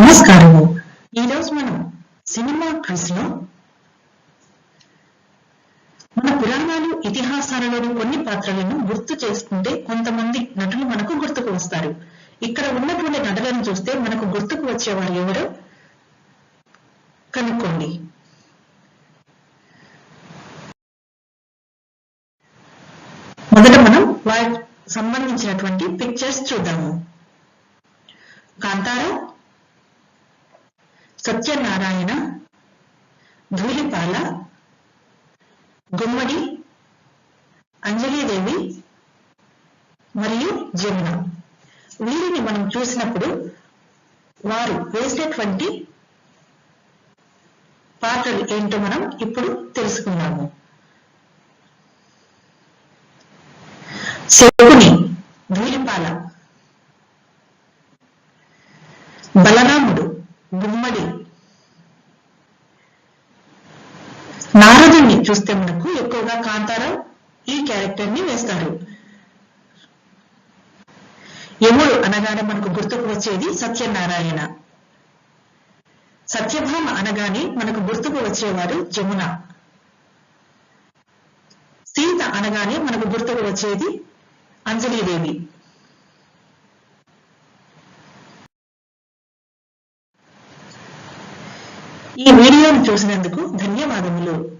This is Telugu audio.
నమస్కారము. ఈరోజు మనం సినిమా క్విజ్లో మన పురాణాలు ఇతిహాసాలలోని కొన్ని పాత్రలను గుర్తు చేసుకుంటే కొంతమంది నటులు మనకు గుర్తుకు వస్తారు. ఇక్కడ ఉన్నటువంటి నటులను చూస్తే మనకు గుర్తుకు వచ్చేవారు ఎవరో? కనుక్కోండి. మొదట మనం వారికి సంబంధించినటువంటి పిక్చర్స్ చూద్దాము. కాంతారా సత్యనారాయణ ధూళిపాల గుమ్మడి అంజలీదేవి మరియు జమున. వీరిని మనం చూసినప్పుడు వారు వేసినటువంటి పాత్రలు ఏంటో మనం ఇప్పుడు తెలుసుకున్నాము శకుని ధూళిపాల. బలరాముడు చూస్తే మనకు ఎక్కువగా కాంతారావు ఈ క్యారెక్టర్ని వేస్తారు. యముడు అనగానే మనకు గుర్తుకు వచ్చేది సత్యనారాయణ. సత్యభామ అనగానే మనకు గుర్తుకు వచ్చేవారు జమున సీత అనగానే మనకు గుర్తుకు వచ్చేది అంజలీదేవి. ఈ వీడియోను చూసినందుకు ధన్యవాదములు.